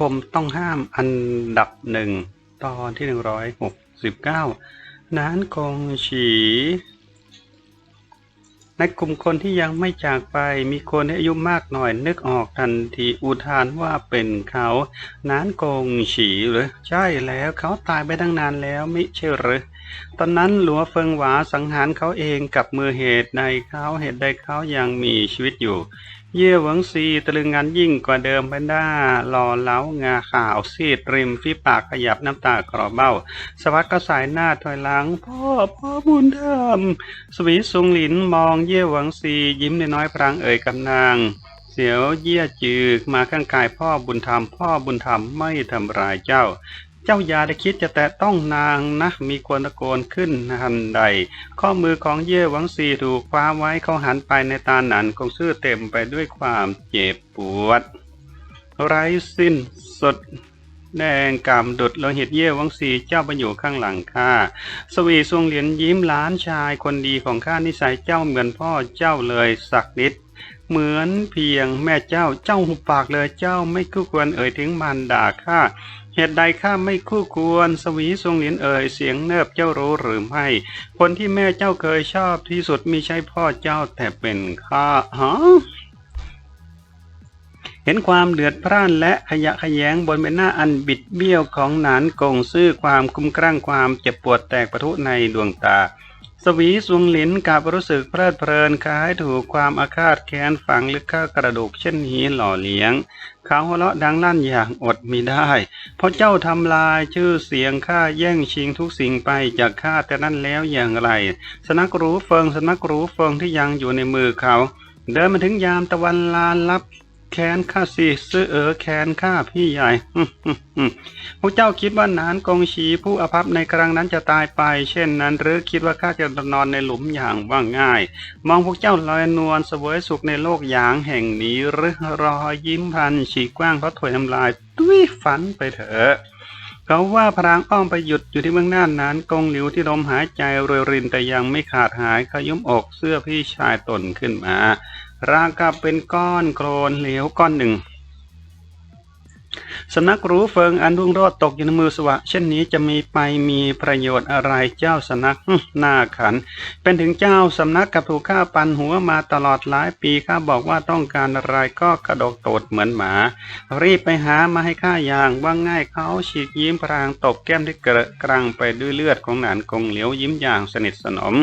คมต้องห้ามอันดับหนึ่งตอนที่หนึ่งร้อยหกสิบเก้านานกงฉีในกลุ่มคนที่ยังไม่จากไปมีคนอายุมากหน่อยนึกออกทันทีอุทานว่าเป็นเขานานกงฉีหรือใช่แล้วเขาตายไปตั้งนานแล้วมิใช่หรือตอนนั้นหลัวเฟิงหวาสังหารเขาเองกับมือเหตุใดเขาเหตุใดเขายังมีชีวิตอยู่ เย่หวังซีตะลึงงานยิ่งกว่าเดิมไปด้าหล่อเล้างาขาวซีดริมฝีปากขยับน้ำตากรอเบ้า สวัสดก็สายหน้าถอยหลัง พ่อพ่อบุญธรรมสวีสุงหลินมองเย่หวังซียิ้มน้อยพรางเอ่ยกับนาง เสียวเยี่ยจือมาข้างกายพ่อบุญธรรม พ่อบุญธรรมไม่ทำร้ายเจ้า เจ้าอย่าได้คิดจะแตะต้องนางนะมีคนตะโกนขึ้นทันใด ข้อมือของเย่หวังซีถูกคว้าไว้เขาหันไปในตาหนันคงซื่อเต็มไปด้วยความเจ็บปวด ไร้สิ้นสุดแดงกำดุดโลหิตเย่หวังซีเจ้าไปอยู่ข้างหลังข้าสวีทรงเหรียญยิ้มหล้านชายคนดีของข้านิสัยเจ้าเหมือนพ่อเจ้าเลยสักนิด เหมือนเพียงแม่เจ้าเจ้าหุบปากเลยเจ้าไม่คู่ควรเอ่ยถึงมารดาข้า เหตุใดข้าไม่คู่ควร สวีทรงเหรียญเอ่ยเสียงเนิบเจ้ารู้หรือไม่ คนที่แม่เจ้าเคยชอบที่สุดมิใช่พ่อเจ้าแต่เป็นข้าฮะเห็นความเดือดพร่านและขยะขยงบนใบหน้าอันบิดเบี้ยวของหนานกงซื่อความคุ้มครั่งความเจ็บปวดแตกประทุในดวงตา สวีสวงหลินกับรู้สึกเพลิดเพลินคล้ายถูกความอาฆาตแค้นฝังลึกข้ากระดูกเช่นนี้หล่อเลี้ยง เขาหัวเราะดังลั่นอย่างอดมิได้ เพราะเจ้าทำลายชื่อเสียงข้าแย่งชิงทุกสิ่งไปจากข้าแต่นั้นแล้วอย่างไร สนักรู้เฟิงสนักรู้เฟิงที่ยังอยู่ในมือเขา เดินมาถึงยามตะวันลานลับ แค้นข้าสิซื้อเออแค้นข้าพี่ใหญ่พวกเจ้าคิดว่านานกองชีผู้อภัพในครั้งนั้นจะตายไป เช่นนั้น หรือคิดว่าข้าจะนอนในหลุมอย่างว่าง่าย มองพวกเจ้าลอยนวลเสวยสุขในโลกอย่างแห่งนี้หรือรอยยิ้มพันฉีกกว้างเพราะถวยน้ำลายตุ้ยฝันไปเถอะเขาว่าพรางอ้อมไปหยุดอยู่ที่เบื้องหน้านั้นกงหลิวที่ลมหายใจรวยรินแต่ยังไม่ขาดหายขยุ้มอกเสื้อพี่ชายตนขึ้นมา รากับเป็นก้อนโคลนเหลวก้อนหนึ่งสำนักรู้เฟิงอันรุ่งโรจน์ตกอยู่ในมือสวะ เช่นนี้จะมีไปมีประโยชน์อะไรเจ้าสำนักหน้าขัน เป็นถึงเจ้าสำนักกับถูกข้าปันหัวมาตลอดหลายปีข้าบอกว่าต้องการอะไรก็กระโดดโตดเหมือนหมา รีบไปหามาให้ข้าอย่างว่าง่ายเขาฉีกยิ้มพรางตบแก้มที่เกระกรังไปด้วยเลือดของหนานกงเหลียวยิ้มอย่างสนิทสนม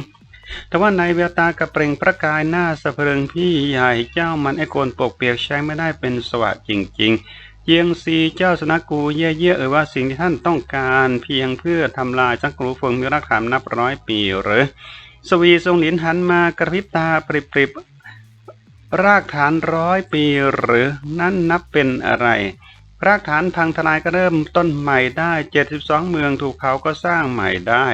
แต่ว่าในแววตากระเปร่งประกายหน้าสะเพริงพี่ใหญ่เจ้ามันไอโกนปกเปียกใช้ไม่ได้เป็นสวัสดจริงๆ เยียงซีเจ้าสนักกูเย่เย่เอ่ยว่าสิ่งที่ท่านต้องการเพียงเพื่อทำลายสังกรูฟงมีรักฐานนับร้อยปีหรือ สวีทรงหลินหันมากระพริบตาปริบๆรากฐานร้อยปีหรือนั่นนับเป็นอะไร รากฐานพังทลายก็เริ่มต้นใหม่ได้ 72 เมืองถูกเขาก็สร้างใหม่ได้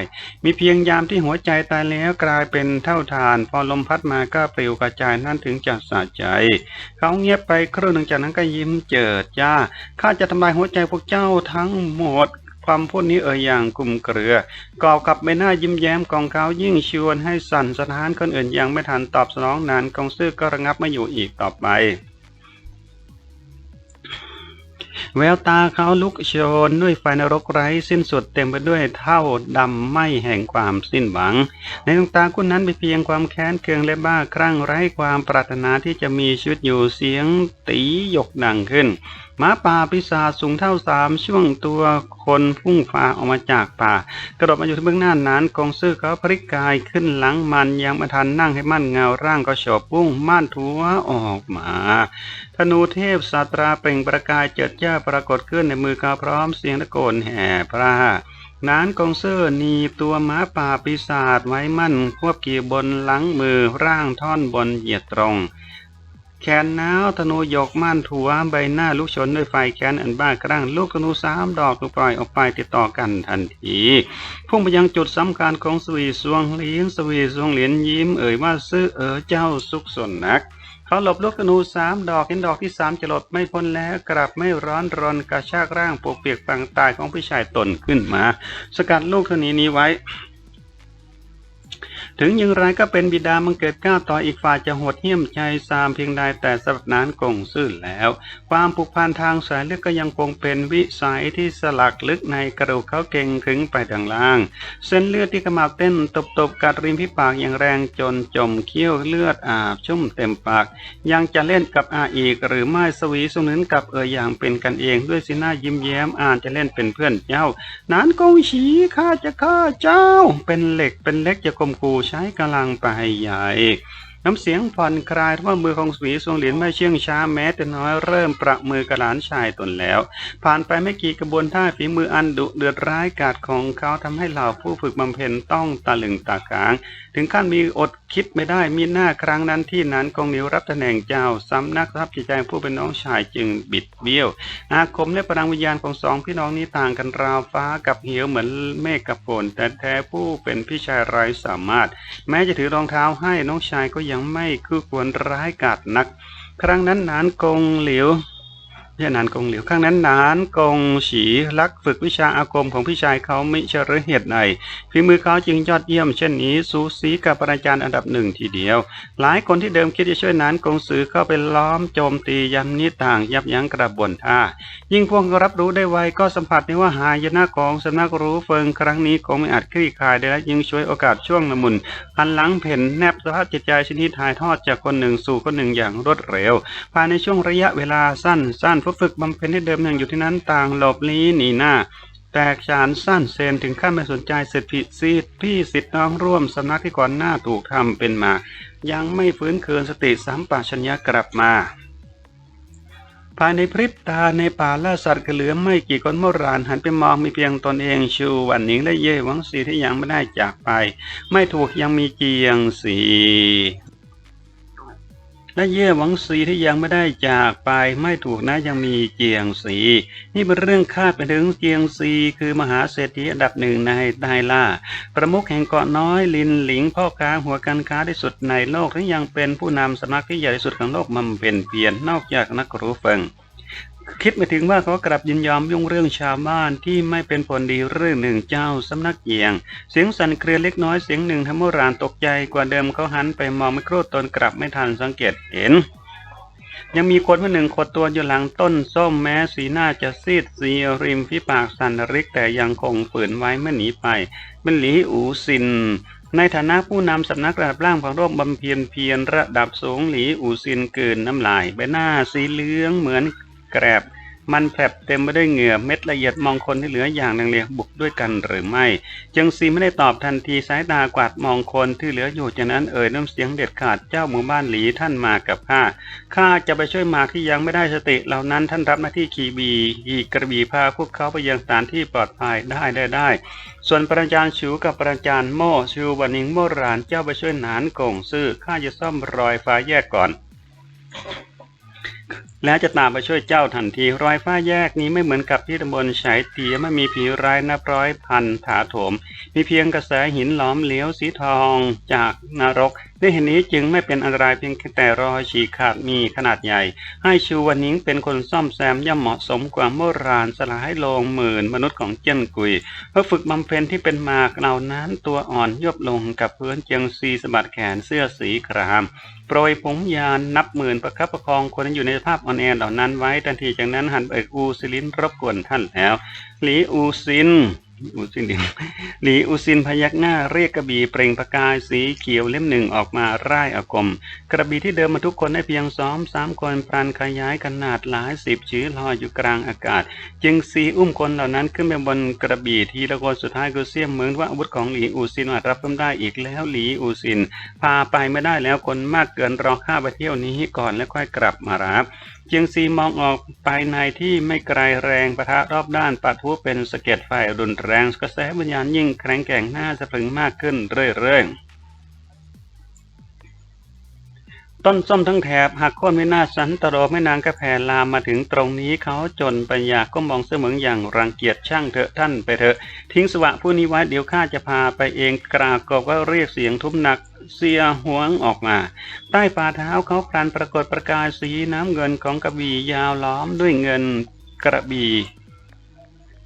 มีเพียงยามที่หัวใจตายแล้วกลายเป็นเท่าทาน พอลมพัดมาก็ปลิวกระจายนั่นถึงจะสะใจ เขาเงียบไปครู่หนึ่งจากนั้นก็ยิ้มเจิดจ้าข้าจะทำลายหัวใจพวกเจ้าทั้งหมดความพูดนี้เอ่ยอย่างกลุ่มเกลือกอบกับใบหน้ายิ้มแย้มของเขายิ่งชวนให้สั่นสถานคนอื่นยังไม่ทันตอบสนองนานกองซื่อก็ระงับไม่อยู่อีกต่อไป แววตาเขาลุกโชนด้วยไฟนรกไร้สิ้นสุดเต็มไปด้วยเท่าดำไหมแห่งความสิ้นหวัง ในดวงตาคุณนั้นเป็นเพียงความแค้นเคืองและบ้าคลั่งไร้ความปรารถนาที่จะมีชีวิตอยู่เสียงตีหยกดังขึ้นหมาป่าปีศาจสูงเท่าสามช่วงตัวคนพุ่งฟ้าออกมาจากป่า กระโดดมาอยู่ที่เบื้องหน้านั้นกองซื่อเขาพริกกายขึ้นหลังมันยังไม่ทันนั่งให้มั่นเงาร่างก็โฉบปุ้งม่านถัวออกมาธนูเทพสาตราเปล่งประกายเจิดจ้าปรากฏขึ้นในมือเขาพร้อมเสียงตะโกนแห่พระนานกองเซอร์หนีบตัวหม้าป่าปีศาจไว้มั่นควบกี่บนหลังมือร่างท่อนบนเหยียดตรง แขนหนาวธนูยกม่านถัวใบหน้าลุกชนด้วยไฟแคนอันบ้าคลั่งลูกธนูสามดอกถูกปล่อยออกไปติดต่อกันทันทีพุ่งไปยังจุดสำคัญของสวีสวงเหลียงสวีสวงเหลียนยิ้มเอ่ยว่าซื้อเอ๋อเจ้าสุขสนนักเขาหลบลูกธนูสามดอกเห็นดอกที่สามจะหลดไม่พ้นแล้วกลับไม่ร้อนรนกระชากร่างปวกเปียกปังตายของพี่ชายตนขึ้นมา สกัดลูกธนูนี้ไว้ ถึงอย่างไรก็เป็นบิดามังเกิดกล้าต่ออีกฝ่ายจะโหดเหี้ยมใจซามเพียงใดแต่สำหรับนานกงซื่อแล้ว ความผูกพันทางสายเลือดก็ยังคงเป็นวิสัยที่สลักลึกในกระดูกเขาเก่งถึงไปทางล่าง เส้นเลือดที่ขมับเต้นตบๆกัดริมฝีปากอย่างแรงจนจมเขี้ยวเลือดอาบชุ่มเต็มปาก ยังจะเล่นกับอาอีก หรือไม่สวีสุนุนกับเอ่ยอย่างเป็นกันเองด้วยสีหน้ายิ้มแย้มอ่านจะเล่นเป็นเพื่อนเจ้า นานกงฉีข้าจะฆ่าเจ้า เป็นเหล็กเป็นเล็กจะข่มขู่ใช้กำลังไปใหญ่ น้ำเสียงผ่อนคลายว่ามือของสวีทรงเหรียญไม่เชื่องช้าแม้แต่น้อยเริ่มประมือกับหลานชายตนแล้ว ผ่านไปไม่กี่กระบวนท่าฝีมืออันดุเดือดร้ายกาจของเขาทำให้เหล่าผู้ฝึกบำเพ็ญต้องตะลึงตาขาง ถึงขั้นมีอดคิดไม่ได้มีหน้าครั้งนั้นที่นั้นกองหนียวรับตำแหน่งเจ้าสำนักทรัพย์จิตใจผู้เป็นน้องชายจึงบิดเบี้ยว อาคมและพลังวิญญาณของสองพี่น้องนี้ต่างกันราวฟ้ากับเหวเหมือนเมฆกับฝนแต่แท้ผู้เป็นพี่ชายไร้สามารถ แม้จะถือรองเท้าให้น้องชายก็ยัังไม่คือควรร้ายกาจนัก ครั้งนั้นนานกงเหลียว ไม่นานกงเหลียวครั้งนั้นนานกงฉีรักฝึกวิชาอาคมของพี่ชายเขาไม่เชหรือเหตุใดฝีมือเขาจึงยอดเยี่ยมเช่นนี้สูสีกับอาจารย์อันดับหนึ่งทีเดียว หลายคนที่เดิมคิดจะช่วยนานกงสือเข้าไปล้อมโจมตียำนี้ต่างยับยั้งกระบวนท่ายิ่งพวกรับรู้ได้ไวก็สัมผัสได้ว่าหายนะของสำนักรู้เฟิงครั้งนี้คงไม่อาจคลี่คลายได้และยิ่งช่วยโอกาสช่วงละมุนหันหลังเพ่นแนบสภาพจิตใจชนิดถ่ายทอดจากคนหนึ่งสู่คนหนึ่งอย่างรวดเร็วภายในช่วงระยะเวลาสั้นสั้นผู้ฝึกบำเพ็ญที่เดิมยังอยู่ที่นั้นต่างหลบลี้หนีหน้า แตกฉานสั้นเซนถึงขั้นไม่สนใจสิทธิสิทธิพี่สิทธิน้องร่วมสำนักที่ก่อนหน้าถูกทำเป็นมา ยังไม่ฟื้นคืนสติสัมปชัญญะกลับมาภายในพริบตาในป่าล่าสัตว์ก็เหลือไม่กี่คนโบราณหันไปมองมีเพียงตนเองชูวันหนิงและเย่หวังสีที่ยังไม่ได้จากไป ไม่ถูกยังมีเจียงสี และเย่หวังสีที่ยังไม่ได้จากไปไม่ถูกนะยังมีเจียงสี นี่เป็นเรื่องคาดไปถึงเจียงสีคือมหาเศรษฐีอันดับหนึ่งในไดล่า ประมุขแห่งเกาะน้อยลินหลิงพ่อค้าหัวการค้าที่สุดในโลกที่ยังเป็นผู้นำสำนักที่ใหญ่ที่สุดของโลกมันเป็นเพียนนอกจากนักรู้เฟิง คิดไม่ถึงว่าเขากลับยินยอมยุ่งเรื่องชาวบ้านที่ไม่เป็นผลดีเรื่องหนึ่งเจ้าสำนักเยียง เสียงสั่นเครือเล็กน้อยเสียงหนึ่งทำให้รานตกใจกว่าเดิมเขาหันไปมองไม่ครู่ตนกลับไม่ทันสังเกตเห็น ยังมีคนคนหนึ่งขดตัวอยู่หลังต้นส้มแม้สีหน้าจะซีดสีริมฝีปากสั่นริกแต่ยังคงฝืนไว้ไม่หนีไปเป็นหลีอูซินในฐานะผู้นำสำนักระดับล่างของโลกบำเพ็ญเพียรระดับสูงหลีอูซินเกินน้ำลายใบหน้าสีเหลืองเหมือน แกรบ มันแผลบเต็มไปด้วยเหงื่อเม็ดละเอียดมองคนที่เหลืออย่างนังเลบุกด้วยกันหรือไม่จึงซีไม่ได้ตอบทันทีสายตากวาดมองคนที่เหลืออยู่จากนั้นเอ่ยน้ำเสียงเด็ดขาดเจ้าหมู่บ้านหลีท่านมากับข้าข้าจะไปช่วยหมากที่ยังไม่ได้สติเหล่านั้นท่านรับหน้าที่ขี่บีขี่กระบี่พาพวกเขาไปยังสถานที่ปลอดภัยได้ได้ได้ส่วนประจารย์ชูกับประจารย์โม่ชูวันนิงโมรานเจ้าไปช่วยหนานกงซื่อข้าจะซ่อมรอยฟ้าแยกก่อน แล้วจะตามไปช่วยเจ้าทันทีรอยฟ้าแยกนี้ไม่เหมือนกับที่ตำบลฉายเตียไม่มีผีร้ายนับร้อยพันถาโถม มีเพียงกระแสหินหลอมเหลวสีทองจากนรกด้วยเหตุนี้จึงไม่เป็นอันตรายเพียงแต่รอยฉีกขาดมีขนาดใหญ่ ให้ชูวันนิงเป็นคนซ่อมแซมย่อมเหมาะสมกว่าโบราณสลายโลงหมื่นมนุษย์ของเจี้ยนกุยเพื่อฝึกบำเพ็ญที่เป็นมากเหล่านั้นตัวอ่อนยบลงกับพื้นเจียงซีสะบัดแขนเสื้อสีคราม รยผงยานนับหมื่นประคับประคองคนที่อยู่ในสภาพอ่อนแอเหล่านั้นไว้ทันทีจากนั้นหันไปเอกอูซิลินรบกวนท่านแล้วหลีอูซิน อูซินดิหลีอูซินพยักหน้าเรียกกระบี่เปล่งประกายสีเขียวเล่มหนึ่งออกมาร่ายอากม กระบี่ที่เดิมมาทุกคนได้เพียงสองสามคนปรันขยายขนาดหลายสิบชื้อลอยอยู่กลางอากาศ จึงซีอุ้มคนเหล่านั้นขึ้นไปบนกระบี่ทีละคนสุดท้ายก็เสียมเหมือนว่าอาวุธของหลีอูซินอาจรับเพิ่มได้อีกแล้วหลีอูซิน พาไปไม่ได้แล้วคนมากเกินรอข้าไปเที่ยวนี้ก่อนแล้วค่อยกลับมารับ เจียงซีมองออกภายในที่ไม่ไกลแรงประทะรอบด้านปะทุเป็นสะเก็ดไฟรุนแรงกระแสวิญญาณยิ่งแข็งแกร่งหน้าสะพึงมากขึ้นเรื่อยๆ ต้นส้มทั้งแถบหักโค่นไม่น่าสันตโรไม่นานก็แผ่ลามมาถึงตรงนี้เขาจนปัญญาก็มองเสมืองอย่างรังเกียจช่างเถอะท่านไปเถอะทิ้งสวะผู้นี้ไว้เดี๋ยวข้าจะพาไปเองกรากบก็เรียกเสียงทุ้มหนักเสียหวงออกมา ใต้ฝ่าเท้าเขาพลันปรากฏประกายสีน้ำเงินของกระบี่ยาวล้อมด้วยเงินกระบี่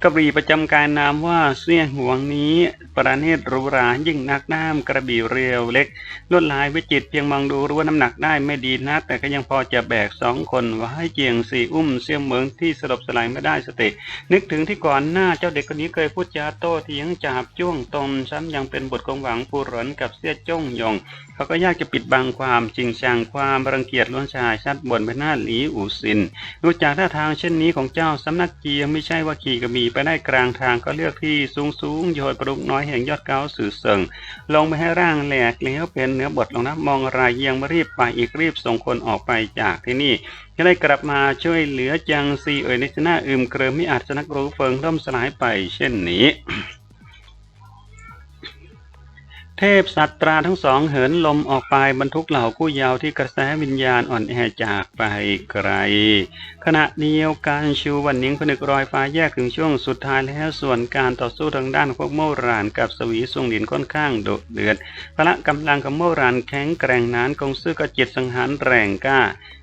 กระบี่ประจำกายนามว่าเสี่ยห่วงนี้ ประเนตรหรูหรายิ่งนักน้ำกระบี่เรียวเล็ก ลวดลายวิจิตเพียงมองดูรู้ว่าน้ำหนักได้ไม่ดีนัก แต่ก็ยังพอจะแบกสองคนไว้เจียงสี่อุ้มเสี่ยเหมืองที่สลบสลายไม่ได้สติ นึกถึงที่ก่อนหน้าเจ้าเด็กคนนี้เคยพูดจาโต้เถียงจับจ้วงตมซ้ำยังเป็นบทกงหวังปูหรนกับเสี่ยจ้งยงเขาก็ยากจะปิดบังความจริงชังความรังเกียจล้วนชายชัดบนใบหน้าหลีอูซินดูจากท่าทางเช่นนี้ของเจ้าสำนักเกียไม่ใช่ว่าขี่กระบี่ไปได้กลางทางก็เลือกที่สูงสูงโยนปรุกน้อยแห่งยอดเก้าสื่อเสิงลงไปให้ร่างแหลกแล้วเป็นเนื้อบทลงนะมองรายยังไม่รีบไปอีกรีบส่งคนออกไปจากที่นี่จะได้กลับมาช่วยเหลือจังซีเอ๋ยในชนะอึมเกริมไม่อาจชนะรู้เฟิงล่มสลายไปเช่นนี้ เทพสัตราทั้งสองเหินลมออกไปบรรทุกเหล่ากู้ยาวที่กระแสวิญญาณอ่อนแอจากไปไกล ขณะเดียวกันชูวันนิ้งผนึกรอยฟ้าแยกถึงช่วงสุดท้ายแล้วส่วนการต่อสู้ทางด้านพวกโมรานกับสวีทรงหลินค่อนข้างโดดเดือดพละกำลังของโมรานแข็งแกร่งนานกงซื้อก็จิตสังหารแรงกล้า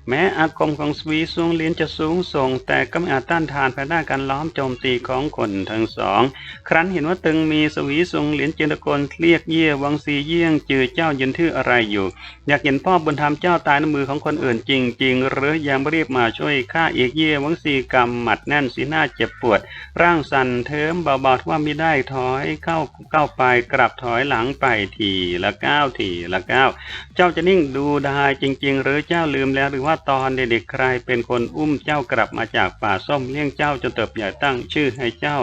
แม้อาคมของสวีทรงหลินจะสูงส่ง แต่ก็ไม่อาจต้านทานภายใต้การล้อมโจมตีของคนทั้งสอง ครั้นเห็นว่าตึงมีสวีทรงเหรียญเจนตะโกนเรียกเยี่ยวังซีเยี่ยง จือเจ้ายืนทื่ออะไรอยู่ อยากเห็นพ่อบุญธรรมเจ้าตายในมือของคนอื่นจริง ๆ หรือยังรีบมาช่วยข้าเอกเยี่ยวังซีกำหมัดแน่นสีหน้าเจ็บปวด ร่างสั่นเทิมเบาๆว่าไม่ได้ถอยเข้าเข้าไปกลับถอยหลังไปทีละก้าวทีละก้าวเจ้าจะนิ่งดูไดายจริง ๆ หรือเจ้าลืมแล้วหรือว่าตอนเด็กๆใครเป็นคนอุ้มเจ้ากลับมาจากป่าส้มเลี้ยงเจ้าจนเติบใหญ่ตั้งชื่อให้เจ้า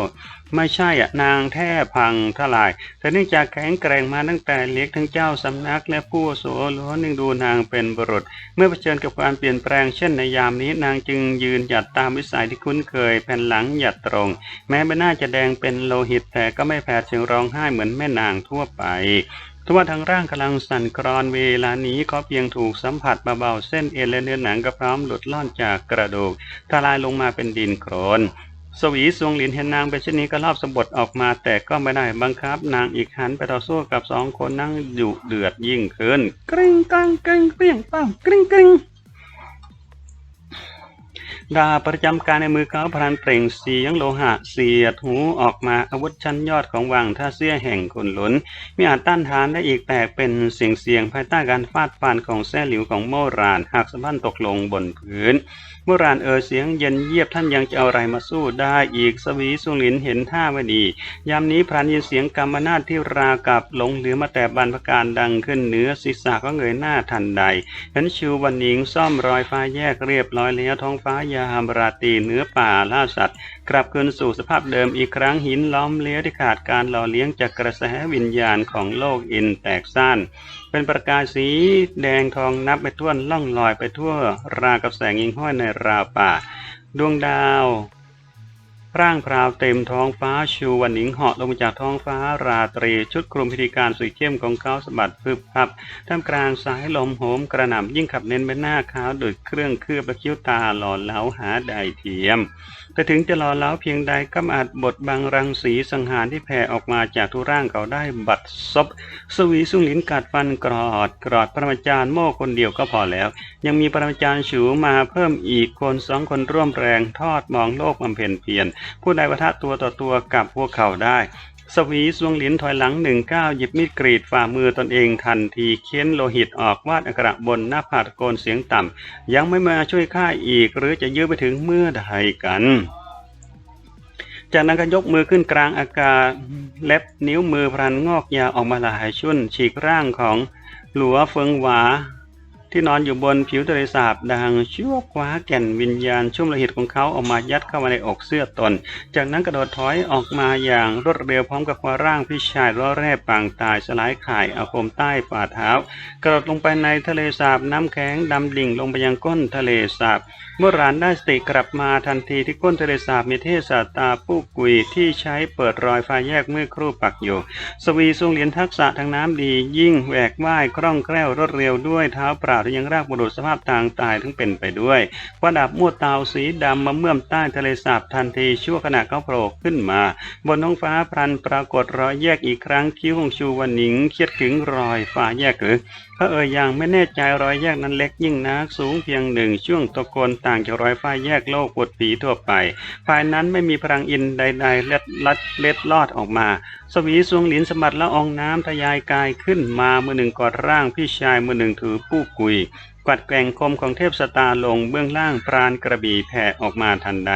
ไม่ใช่อะนางแท้พังทลายแต่เนื่องจากแข็งแกร่งมาตั้งแต่เล็กทั้งเจ้าสำนักและผู้โสล้วนนึ่งดูนางเป็นบุรุษ เมื่อเผชิญกับความเปลี่ยนแปลงเช่นในยามนี้นางจึงยืนหยัดตามวิสัยที่คุ้นเคยแผ่นหลังหยัดตรง แม้ใบหน้าจะแดงเป็นโลหิตแต่ก็ไม่แผดเสียงร้องไห้เหมือนแม่นางทั่วไป ทว่าทั้งร่างกำลังสั่นคลอนเวลานี้ก็เพียงถูกสัมผัสเบาๆเส้นเอ็นและเนื้อหนังก็พร้อมหลุดล่อนจากกระดูกทลายลงมาเป็นดินโครนสวีสวงหลินเห็นนางเป็นเช่นนี้ก็รอบสมบทออกมาแต่ก็ไม่ได้บังคับ นางอีกหันไปต่อสู้กับสองคนนั่งอยู่เดือดยิ่งขึ้นกริ้งกังกริ้งเปรี้ยงปังกริ้งกริ้ง ดาประจำการในมือเขาพลันเปล่งเสียงโลหะเสียดหูออกมาอาวุธชั้นยอดของวังท่าเสี้ยแห่งขนหลุนมีอาจต้านทานได้อีกแตกเป็นเสียงเสียงๆภายใต้การฟาดฟันของแส้หลิวของโมรานหากสะบั้นตกลงบนพื้นโมรานเอ่ยเสียงเย็นเยียบท่านยังจะเอาอะไรมาสู้ได้อีกสวีสุลินเห็นท่าไม่ดี ยามนี้พรานยินเสียงกรรมนาฏที่รากับหลงเหลือมาแต่บรรพการดังขึ้นเหนือศีรษะก็เงยหน้าทันใดเห็นชูวันหนิงซ่อมรอยฟ้าแยกเรียบร้อยแล้วท้องฟ้ายามราตรีเนื้อป่าล่าสัตว์ กลับคืนสู่สภาพเดิมอีกครั้งหินล้อมเลี้ยที่ขาดการหล่อเลี้ยงจากกระแสวิญญาณของโลกอินแตกซ่านเป็นประกายสีแดงทองนับไปทั่วล่องลอยไปทั่ว รากับแสงยิงห้อยในราวป่า ดวงดาว ร่างพราวเต็มท้องฟ้าชูวันหนิงเหาะลงมาจากท้องฟ้าราตรี ชุดคลุมพิธีการสวยเข้มของเขาสะบัดพึบพับท่ามกลางสายลมโหมกระหน่ำยิ่งขับเน้นไปหน้าขาวดุดเครื่องเคลือบและคิ้วตาหล่อเหลาหาใดเทียม แต่ถึงจะหล่อเหลาเพียงใดก็อาจบดบังรังสีสังหารที่แผ่ออกมาจากทุกร่างเขาได้บัดซบสวีสุงหลินกัดฟันกรอดกรอดประมาจารย์โม่คนเดียวก็พอแล้ว ยังมีประมาจารย์ฉูมาเพิ่มอีกคนสองคนร่วมแรงทอดมองโลกบำเพ็ญเพียรผู้ใดปะทะตัวต่อตัวกับพวกเขาได้ สวีสวงหลินถอยหลังหนึ่งก้าวหยิบมีดกรีดฝ่ามือตนเองทันทีเค้นโลหิตออกวาดอักระบนหน้าผาตะโกนเสียงต่ำ ยังไม่มาช่วยข้าอีก หรือจะยื้อไปถึงเมื่อใดกัน จากนั้นก็ยกมือขึ้นกลางอากาศเล็บนิ้วมือพรันงอกยาวออกมาหลายชุ่นฉีกร่างของหลัวเฟิงหวา ที่นอนอยู่บนผิวทะเลสาบดังชั่วคว้าแก่นวิญญาณชุ่มโลหิตของเขาออกมายัดเข้ามาในอกเสื้อตน จากนั้นกระโดดถอยออกมาอย่างรวดเร็วพร้อมกับคว้าร่างพี่ชายร้อแร่ปางตายสลายข่ายอาคมใต้ฝ่าเท้า กระโดดลงไปในทะเลสาบน้ำแข็งดำดิ่งลงไปยังก้นทะเลสาบเมื่อรานได้สติกลับมาทันทีที่ก้นทะเลสาบมีเทพสาตาผู้กุยที่ใช้เปิดรอยไฟแยกเมื่อครู่ปักอยู่ สวีทรงเหรียญทักษะทางน้ำดี ยิ่งแหวกว่ายคล่องแคล่วรวดเร็วด้วยเท้าเปล่าที่ยังรากบุรุษสภาพทางตายทั้งเป็นไปด้วยประดับมวดเตาสีดำมาเมื่อมใต้ทะเลสาบทันทีชั่วขณะเขาโผล่ขึ้นมา บนท้องฟ้าพลันปรากฏรอยแยกอีกครั้งคิ้วของชูวันหนิงเคียดถึงรอยฟ้าแยกหรือเขาเอ่ยอย่างไม่แน่ใจรอยแยกนั้นเล็กยิ่งนักสูงเพียงหนึ่งช่วงตะโกนต่างจากรอยฟ้าแยกโลกปวดผีทั่วไป ภายนั้นไม่มีพลังอินใดๆเล็ดลัดเล็ดลอดออกมา สวีสวงหลินสมบัติละอองน้ำทะยายกายขึ้นมามือหนึ่งกอดร่างพี่ชายมือหนึ่งถือผู้กุยกวัดแกงคมของเทพสตาร์ลงเบื้องล่างปราณกระบี่แผ่ออกมาทันใด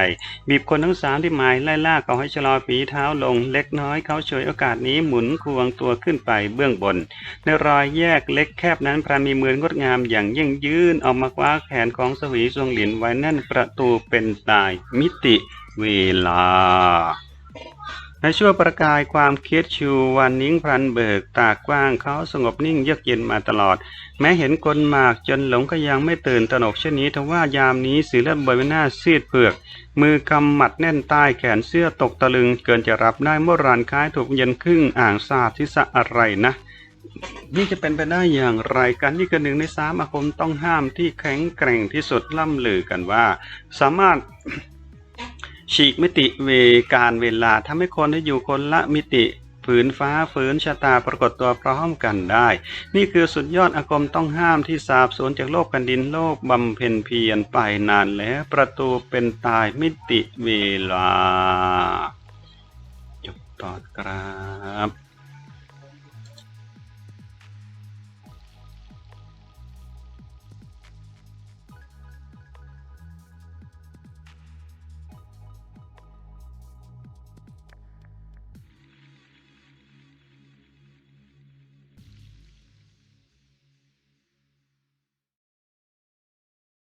บีบคนทั้งสามที่หมายไล่ล่าเขาให้ชะลอฝีเท้าลงเล็กน้อยเขาเฉยโอกาสนี้หมุนควงตัวขึ้นไปเบื้องบน ในรอยแยกเล็กแคบนั้นพรานมีมืองดงามอย่างยิ่งยืนออกมาคว้าแขนของสวีสวงหลินไว้แน่นประตูเป็นตายมิติเวลาในช่วงประกายความเคิดชูวันนิ้งพลันเบิกตากว้างเขาสงบนิ่งเยือกเย็นมาตลอด แม้เห็นกลหมากจนหลงก็ยังไม่ตื่นตระหนกเช่นนี้ทว่ายามนี้สีเลือดบนใบหน้าซีดเผือก มือกำหมัดแน่นใต้แขนเสื้อตกตะลึงเกินจะรับได้เมื่อรานคล้ายถูกเย็นครึ่งอ่างสาบทิศะอะไรนะนี่จะเป็นไปได้อย่างไรกันนี่คือหนึ่งในสามอาคมต้องห้ามที่แข็งแกร่งที่สุดล่ำลือกันว่า สามารถฉีกมิติเวการเวลาทำให้คนที่อยู่คนละมิติ ฝืนฟ้าฝืนชะตาปรากฏตัวพร้อมกันได้ นี่คือสุดยอดอากมต้องห้ามที่สาบสูญจากโลกแผ่นดินโลกบำเพ็ญเพียรไปนานแล้วประตูเป็นตายมิติเวลา จบตอนครับ